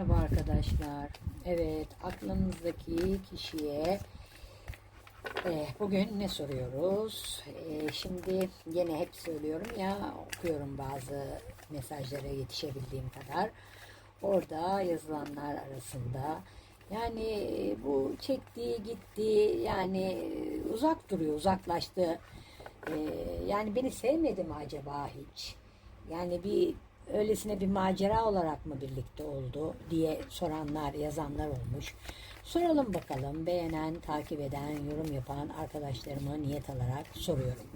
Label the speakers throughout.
Speaker 1: Merhaba arkadaşlar. Evet, aklınızdaki kişiye e, bugün ne soruyoruz? E, şimdi yine hep söylüyorum ya, okuyorum bazı mesajlara yetişebildiğim kadar. Orada yazılanlar arasında yani e, bu çekti, gitti, yani e, uzak duruyor, uzaklaştı. E, yani beni sevmedi mi acaba hiç? Yani bir öylesine bir macera olarak mı birlikte oldu diye soranlar, yazanlar olmuş. Soralım bakalım beğenen, takip eden, yorum yapan arkadaşlarıma niyet alarak soruyorum.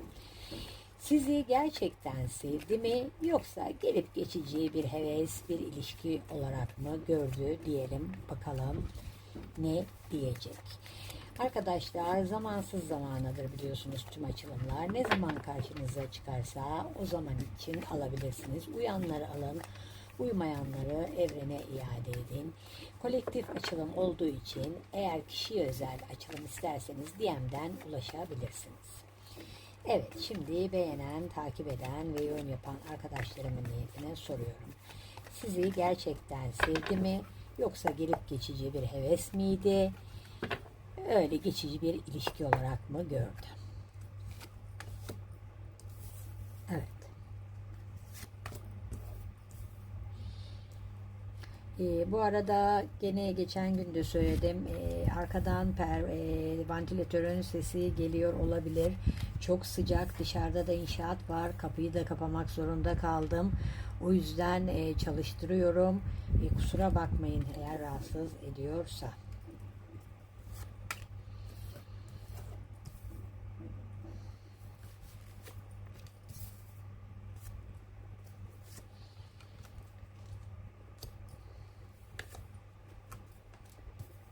Speaker 1: Sizi gerçekten sevdi mi yoksa gelip geçici bir heves, bir ilişki olarak mı gördü diyelim bakalım ne diyecek. Arkadaşlar zamansız zamanadır biliyorsunuz tüm açılımlar. Ne zaman karşınıza çıkarsa o zaman için alabilirsiniz. Uyanları alın, uymayanları evrene iade edin. Kolektif açılım olduğu için eğer kişiye özel açılım isterseniz DM'den ulaşabilirsiniz. Evet, şimdi beğenen, takip eden ve yorum yapan arkadaşlarımın niyetine soruyorum. Sizi gerçekten sevdi mi? Yoksa gelip geçici bir heves miydi? Öyle geçici bir ilişki olarak mı gördü? Evet. Ee, bu arada gene geçen gün de söyledim. Ee, arkadan per, e, vantilatörün sesi geliyor olabilir. Çok sıcak dışarıda da inşaat var. Kapıyı da kapamak zorunda kaldım. O yüzden e, çalıştırıyorum. E, kusura bakmayın eğer rahatsız ediyorsa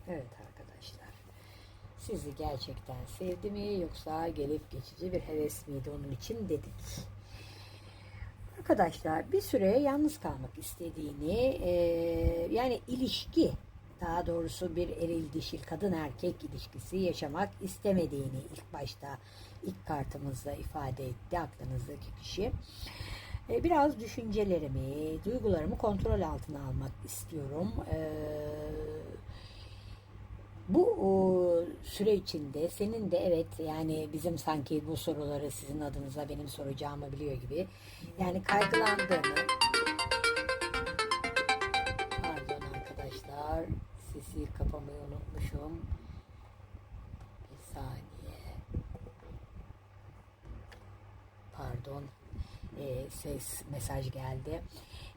Speaker 1: Evet arkadaşlar. Sizi gerçekten sevdi mi yoksa gelip geçici bir heves miydi onun için dedik. Arkadaşlar bir süre yalnız kalmak istediğini e, yani ilişki daha doğrusu bir eril dişil kadın erkek ilişkisi yaşamak istemediğini ilk başta ilk kartımızda ifade etti aklınızdaki kişi. E, biraz düşüncelerimi, duygularımı kontrol altına almak istiyorum. Eee bu süre içinde senin de evet yani bizim sanki bu soruları sizin adınıza benim soracağımı biliyor gibi yani kaygılandığını pardon arkadaşlar sesi kapamayı unutmuşum. Bir saniye. Pardon. E, ses mesaj geldi.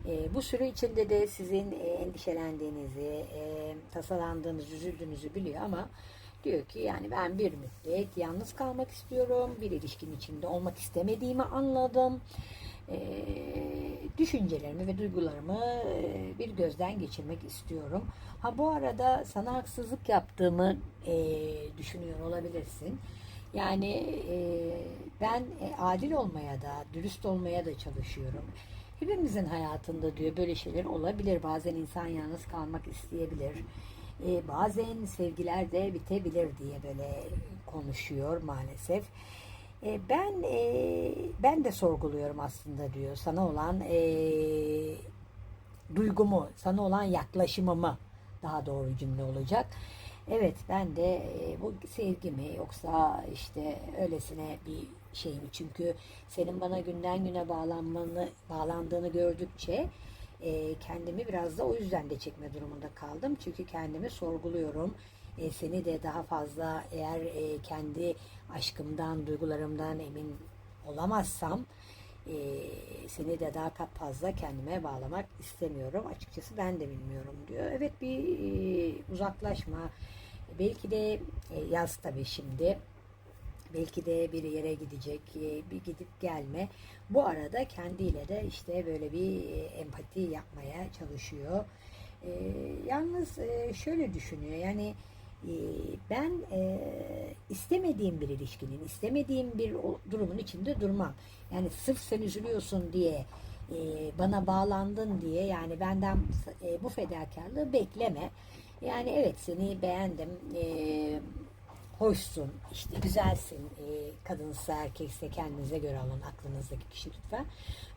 Speaker 1: E, bu süre içinde de sizin e, endişelendiğinizi, e, tasalandığınız, üzüldüğünüzü biliyor ama diyor ki yani ben bir müddet yalnız kalmak istiyorum. Bir ilişkin içinde olmak istemediğimi anladım. E, düşüncelerimi ve duygularımı e, bir gözden geçirmek istiyorum. Ha bu arada sana haksızlık yaptığımı e, düşünüyor olabilirsin. Yani e, ben e, adil olmaya da, dürüst olmaya da çalışıyorum. Hepimizin hayatında diyor böyle şeyler olabilir. Bazen insan yalnız kalmak isteyebilir. E, bazen sevgiler de bitebilir diye böyle konuşuyor maalesef. E, ben e, ben de sorguluyorum aslında diyor. Sana olan e, duygumu, sana olan yaklaşımımı daha doğru cümle olacak. Evet ben de e, bu sevgi mi yoksa işte öylesine bir şey mi? Çünkü senin bana günden güne bağlanmanı bağlandığını gördükçe e, kendimi biraz da o yüzden de çekme durumunda kaldım. Çünkü kendimi sorguluyorum. E, seni de daha fazla eğer e, kendi aşkımdan, duygularımdan emin olamazsam e, seni de daha fazla kendime bağlamak istemiyorum. Açıkçası ben de bilmiyorum diyor. Evet bir e, uzaklaşma. Belki de e, yaz tabii şimdi. Belki de bir yere gidecek, e, bir gidip gelme. Bu arada kendiyle de işte böyle bir e, empati yapmaya çalışıyor. E, yalnız e, şöyle düşünüyor yani ben e, istemediğim bir ilişkinin, istemediğim bir durumun içinde durmam. Yani sırf sen üzülüyorsun diye e, bana bağlandın diye yani benden e, bu fedakarlığı bekleme. Yani evet seni beğendim. E, hoşsun, işte güzelsin, e, kadınsa erkekse kendinize göre alın aklınızdaki kişi lütfen.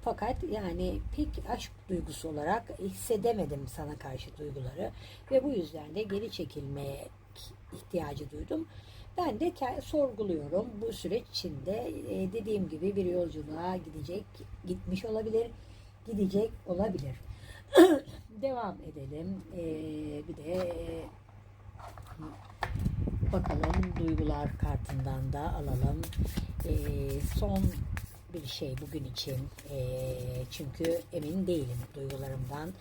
Speaker 1: Fakat yani pek aşk duygusu olarak hissedemedim sana karşı duyguları ve bu yüzden de geri çekilmeye ihtiyacı duydum. Ben de sorguluyorum. Bu süreç içinde e, dediğim gibi bir yolculuğa gidecek, gitmiş olabilir, gidecek olabilir. Devam edelim. E, bir de bakalım duygular kartından da alalım. E, son bir şey bugün için. E, çünkü emin değilim duygularımdan.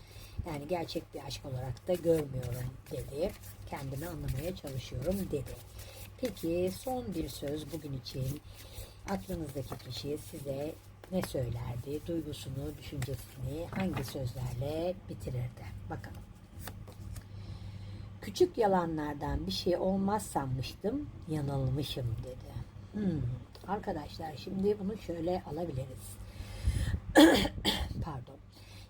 Speaker 1: Yani gerçek bir aşk olarak da görmüyorum dedi. Kendimi anlamaya çalışıyorum dedi. Peki son bir söz bugün için aklınızdaki kişi size ne söylerdi? Duygusunu, düşüncesini hangi sözlerle bitirirdi? Bakalım. Küçük yalanlardan bir şey olmaz sanmıştım, yanılmışım dedi. Hmm. Arkadaşlar şimdi bunu şöyle alabiliriz. Pardon.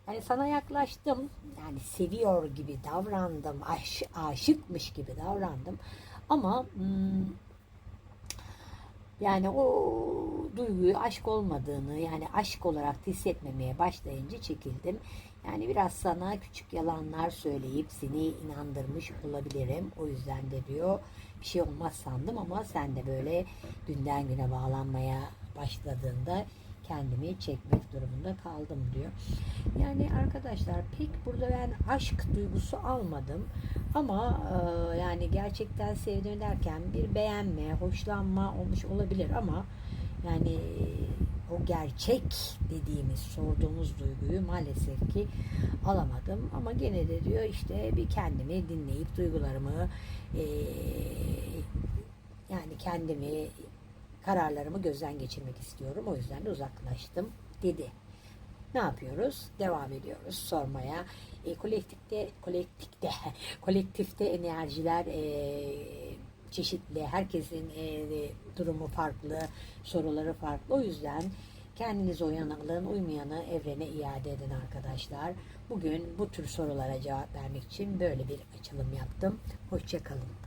Speaker 1: Yani sana yaklaştım. Yani seviyor gibi davrandım. Aş, aşıkmış gibi davrandım. Ama hmm, yani o duyguyu aşk olmadığını yani aşk olarak hissetmemeye başlayınca çekildim. Yani biraz sana küçük yalanlar söyleyip seni inandırmış olabilirim. O yüzden de diyor bir şey olmaz sandım ama sen de böyle günden güne bağlanmaya başladığında kendimi çekmek durumunda kaldım diyor. Yani arkadaşlar pek burada ben aşk duygusu almadım ama e, yani gerçekten sevdim derken bir beğenme, hoşlanma olmuş olabilir ama yani o gerçek dediğimiz sorduğumuz duyguyu maalesef ki alamadım ama gene de diyor işte bir kendimi dinleyip duygularımı e, yani kendimi kararlarımı gözden geçirmek istiyorum. O yüzden de uzaklaştım dedi. Ne yapıyoruz? Devam ediyoruz sormaya. E, kolektifte, kolektifte, kolektifte enerjiler e, çeşitli. Herkesin e, durumu farklı, soruları farklı. O yüzden kendinize uyan alın, uymayanı evrene iade edin arkadaşlar. Bugün bu tür sorulara cevap vermek için böyle bir açılım yaptım. Hoşçakalın.